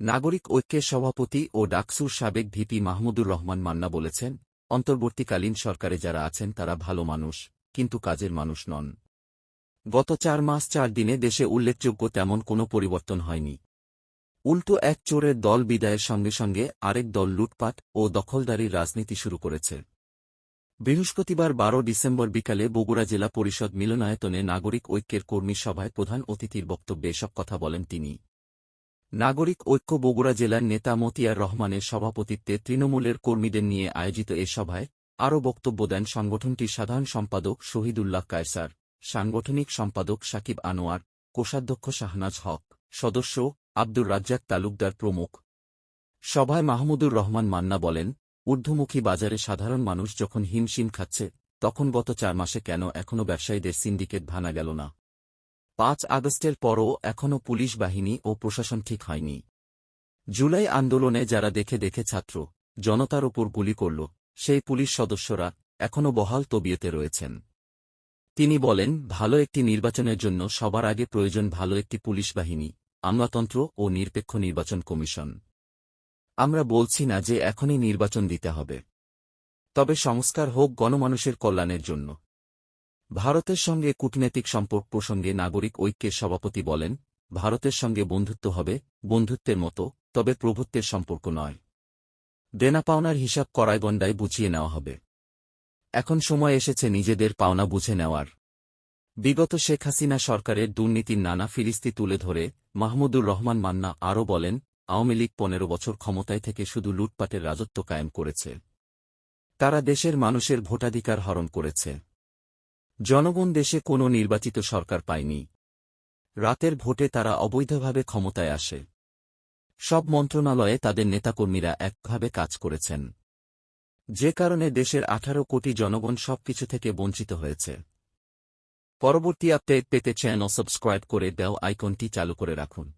নাগরিক ঐক্যের সভাপতি ও ডাকসুর সাবেক ভিপি মাহমুদুর রহমান মান্না বলেছেন, অন্তর্বর্তীকালীন সরকারে যারা আছেন তারা ভালো মানুষ, কিন্তু কাজের মানুষ নন। গত চার মাস চার দিনে দেশে উল্লেখযোগ্য তেমন কোনো পরিবর্তন হয়নি। উল্টো এক চোরের দল বিদায়ের সঙ্গে সঙ্গে আরেক দল লুটপাট ও দখলদারির রাজনীতি শুরু করেছে। বৃহস্পতিবার বারো ডিসেম্বর বিকালে বগুড়া জেলা পরিষদ মিলনায়তনে নাগরিক ঐক্যের কর্মী সভায় প্রধান অতিথির বক্তব্যে এসব কথা বলেন তিনি। নাগরিক ঐক্য বগুড়া জেলার নেতা মতিয়ার রহমানের সভাপতিত্বে তৃণমূলের কর্মীদের নিয়ে আয়োজিত এ সভায় আরও বক্তব্য দেন সংগঠনটির সাধারণ সম্পাদক শহীদুল্লাহ কায়সার সাংগঠনিক সম্পাদক সাকিব আনোয়ার, কোষাধ্যক্ষ শাহনাজ হক, সদস্য আব্দুর রাজ্জাক তালুকদার প্রমুখ। সভায় মাহমুদুর রহমান মান্না বলেন, ঊর্ধ্বমুখী বাজারে সাধারণ মানুষ যখন হিমশিম খাচ্ছে, তখন গত চার মাসে কেন এখনও ব্যবসায়ীদের সিন্ডিকেট ভানা গেল না? পাঁচ আগস্টের পরও এখনও পুলিশ বাহিনী ও প্রশাসন ঠিক হয়নি। জুলাই আন্দোলনে যারা দেখে দেখে ছাত্র, জনতার ওপর গুলি করল, সেই পুলিশ সদস্যরা এখনও বহাল তবিয়তে রয়েছেন। তিনি বলেন, ভালো একটি নির্বাচনের জন্য সবার আগে প্রয়োজন ভালো একটি পুলিশ বাহিনী, আমলাতন্ত্র ও নিরপেক্ষ নির্বাচন কমিশন। আমরা বলছি না যে এখনই নির্বাচন দিতে হবে। তবে সংস্কার হোক গণমানুষের কল্যাণের জন্য। ভারতের সঙ্গে কূটনৈতিক সম্পর্ক প্রসঙ্গে নাগরিক ঐক্যের সভাপতি বলেন, ভারতের সঙ্গে বন্ধুত্ব হবে, বন্ধুত্বের মতো, তবে প্রভুত্বের সম্পর্ক নয়। দেনা পাওনার হিসাব করাইগণ্ডায় বুঝিয়ে নেওয়া হবে। এখন সময় এসেছে নিজেদের পাওনা বুঝে নেওয়ার। বিগত শেখ হাসিনা সরকারের দুর্নীতির নানা ফিরিস্তি তুলে ধরে মাহমুদুর রহমান মান্না আরও বলেন, আওয়ামী লীগ পনেরো বছর ক্ষমতায় থেকে শুধু লুটপাটের রাজত্ব কায়েম করেছে। তারা দেশের মানুষের ভোটাধিকার হরণ করেছে। জনগণ দেশে কোনো নির্বাচিত সরকার পায়নি। রাতের ভোটে তারা অবৈধভাবে ক্ষমতায় আসে। সব মন্ত্রণালয়ে তাদের নেতাকর্মীরা একভাবে কাজ করেছেন। যে কারণে দেশের আঠারো কোটি জনগণ সবকিছু থেকে বঞ্চিত হয়েছে। পরবর্তী আপডেট পেতে চ্যানেল সাবস্ক্রাইব করে দেও আইকনটি চালু করে রাখুন।